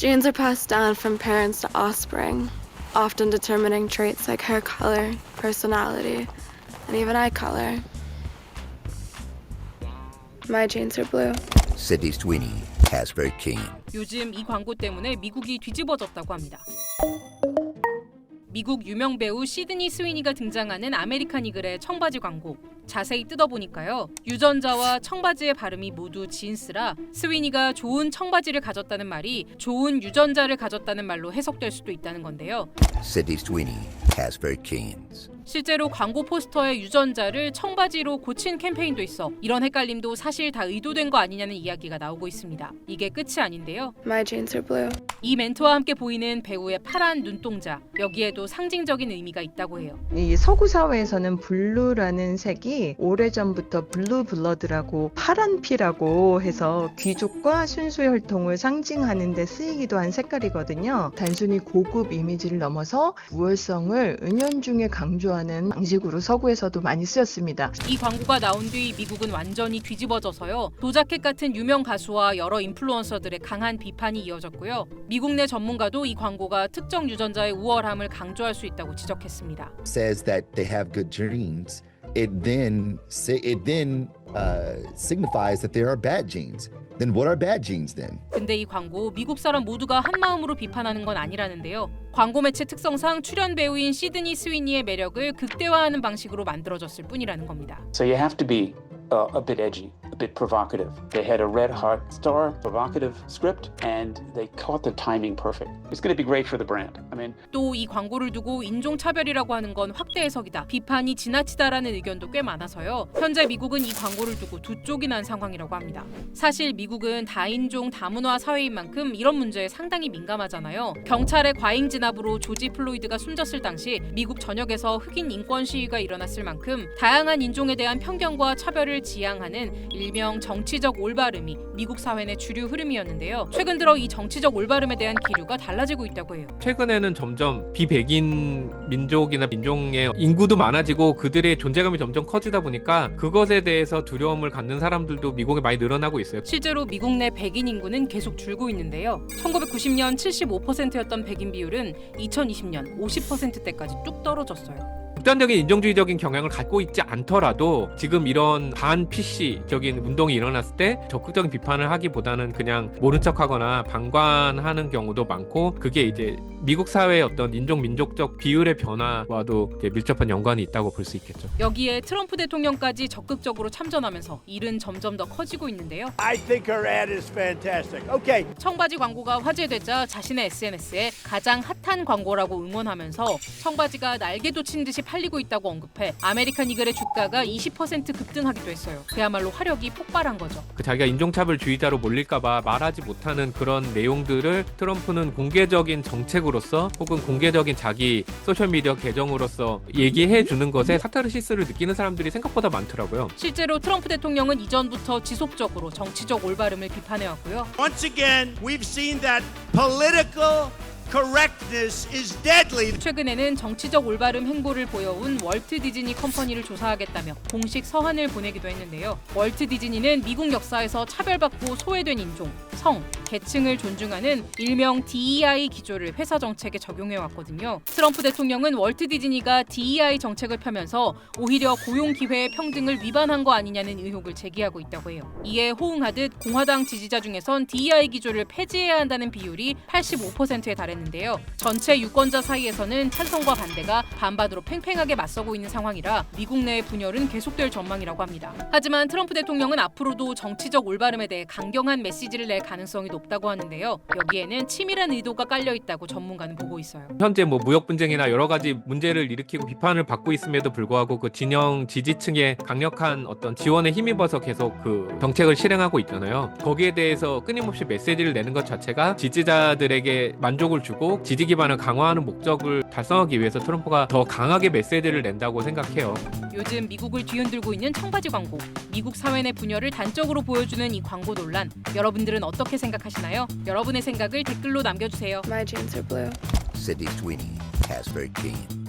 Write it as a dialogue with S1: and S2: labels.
S1: Genes are passed down from parents to offspring, often determining traits like hair color, personality, and even eye color. My genes are blue.
S2: Sydney Sweeney, Casper King.
S3: 요즘 이 광고 때문에 미국이 뒤집어졌다고 합니다. 미국 유명 배우 시드니 스위니가 등장하는 아메리칸 이글의 청바지 광고. 자세히 뜯어보니까요. 유전자와 청바지의 발음이 모두 진스라 스위니가 좋은 청바지를 가졌다는 말이 좋은 유전자를 가졌다는 말로 해석될 수도 있다는 건데요.
S2: Sweeney.
S3: 실제로 광고 포스터의 유전자를 청바지로 고친 캠페인도 있어 이런 헷갈림도 사실 다 의도된 거 아니냐는 이야기가 나오고 있습니다. 이게 끝이 아닌데요.
S1: My genes are blue.
S3: 이 멘트와 함께 보이는 배우의 파란 눈동자 여기에도 상징적인 의미가 있다고 해요.
S4: 이 서구 사회에서는 블루라는 색이 오래전부터 블루 블러드라고 파란 피라고 해서 귀족과 순수 혈통을 상징하는 데 쓰이기도 한 색깔이거든요. 단순히 고급 이미지를 넘어서 우월성을 은연중에 강조하는 방식으로 서구에서도 많이 쓰였습니다.
S3: 이 광고가 나온 뒤 미국은 완전히 뒤집어져서요. 도자켓 같은 유명 가수와 여러 인플루언서들의 강한 비판이 이어졌고요. 미국 내 전문가도 이 광고가 특정 유전자의 우월함을 강조할 수 있다고 지적했습니다.
S5: says that they have good genes, it then say it then uh, signifies that there are bad genes. Then what are bad genes then?
S3: 근데 이 광고 미국 사람 모두가 한 마음으로 비판하는 건 아니라는데요. 광고 매체 특성상 출연 배우인 시드니 스위니의 매력을 극대화하는 방식으로 만들어졌을 뿐이라는 겁니다.
S6: So you have to be uh, a bit edgy, a bit provocative. They had a red hot star provocative script and they caught the timing perfect. It's going to be great for the brand. I mean,
S3: 또 이 광고를 두고 인종 차별이라고 하는 건 확대 해석이다. 비판이 지나치다라는 의견도 꽤 많아서요. 현재 미국은 이 광고를 두고 두 쪽이 난 상황이라고 합니다. 사실 미국은 다인종 다문화 사회인 만큼 이런 문제에 상당히 민감하잖아요. 경찰의 과잉 진압으로 조지 플로이드가 숨졌을 당시 미국 전역에서 흑인 인권 시위가 일어났을 만큼 다양한 인종에 대한 편견과 차별을 지향하는 일명 정치적 올바름이 미국 사회 내 주류 흐름이었는데요. 최근 들어 이 정치적 올바름에 대한 기류가 달라지고 있다고 해요.
S7: 최근에는 점점 비백인 민족이나 민종의 인구도 많아지고 그들의 존재감이 점점 커지다 보니까 그것에 대해서 두려움을 갖는 사람들도 미국에 많이 늘어나고 있어요.
S3: 실제로 미국 내 백인 인구는 계속 줄고 있는데요. 1990년 75%였던 백인 비율은 2020년 50%대까지 뚝 떨어졌어요.
S7: 극단적인 인종주의적인 경향을 갖고 있지 않더라도 지금 이런 반 PC적인 운동이 일어났을 때 적극적인 비판을 하기보다는 그냥 모른 척하거나 방관하는 경우도 많고 그게 이제 미국 사회의 어떤 인종 민족적 비율의 변화와도 밀접한 연관이 있다고 볼 수 있겠죠.
S3: 여기에 트럼프 대통령까지 적극적으로 참전하면서 일은 점점 더 커지고 있는데요.
S8: I think her ad is fantastic. Okay,
S3: 청바지 광고가 화제되자 자신의 SNS에 가장 핫한 광고라고 응원하면서 청바지가 날개 돋친 듯이 팔리고 있다고 언급해 아메리칸 이글의 주가가 20% 급등하기도 했어요. 그야말로 화력이 폭발한 거죠.
S7: 그 자기가 인종차별주의자로 몰릴까봐 말하지 못하는 그런 내용들을 트럼프는 공개적인 정책으로서 혹은 공개적인 자기 소셜미디어 계정으로서 얘기해 주는 것에 카타르시스를 느끼는 사람들이 생각보다 많더라고요.
S3: 실제로 트럼프 대통령은 이전부터 지속적으로 정치적 올바름을 비판해왔고요.
S8: once again, we've seen that political.
S3: 최근에는 정치적 올바름 행보를 보여온 월트 디즈니 컴퍼니를 조사하겠다며 공식 서한을 보내기도 했는데요. 월트 디즈니는 미국 역사에서 차별받고 소외된 인종, 성, 계층을 존중하는 일명 DEI 기조를 회사 정책에 적용해 왔거든요. 트럼프 대통령은 월트 디즈니가 DEI 정책을 펴면서 오히려 고용 기회의 평등을 위반한 거 아니냐는 의혹을 제기하고 있다고 해요. 이에 호응하듯 공화당 지지자 중에선 DEI 기조를 폐지해야 한다는 비율이 85%에 달했는데요. 전체 유권자 사이에서는 찬성과 반대가 반반으로 팽팽하게 맞서고 있는 상황이라 미국 내의 분열은 계속될 전망이라고 합니다. 하지만 트럼프 대통령은 앞으로도 정치적 올바름에 대해 강경한 메시지를 낼 가능성이 높다고 하는데요. 여기에는 치밀한 의도가 깔려 있다고 전문가는 보고 있어요.
S7: 현재 뭐 무역 분쟁이나 여러 가지 문제를 일으키고 비판을 받고 있음에도 불구하고 그 진영 지지층의 강력한 어떤 지원에 힘입어서 계속 그 정책을 실행하고 있잖아요. 거기에 대해서 끊임없이 메시지를 내는 것 자체가 지지자들에게 만족을 주고 지지 기반을 강화하는 목적을 달성하기 위해서 트럼프가 더 강하게 메시지를 낸다고 생각해요.
S3: 요즘 미국을 뒤흔들고 있는 청바지 광고, 미국 사회 내 분열을 단적으로 보여주는 이 광고 논란, 여러분들은 어 떻게 생각하시나요? 여러분의 생각을 댓글로 남겨주세요.
S1: My genes are blue.
S2: Sydney Sweeney, Casper King.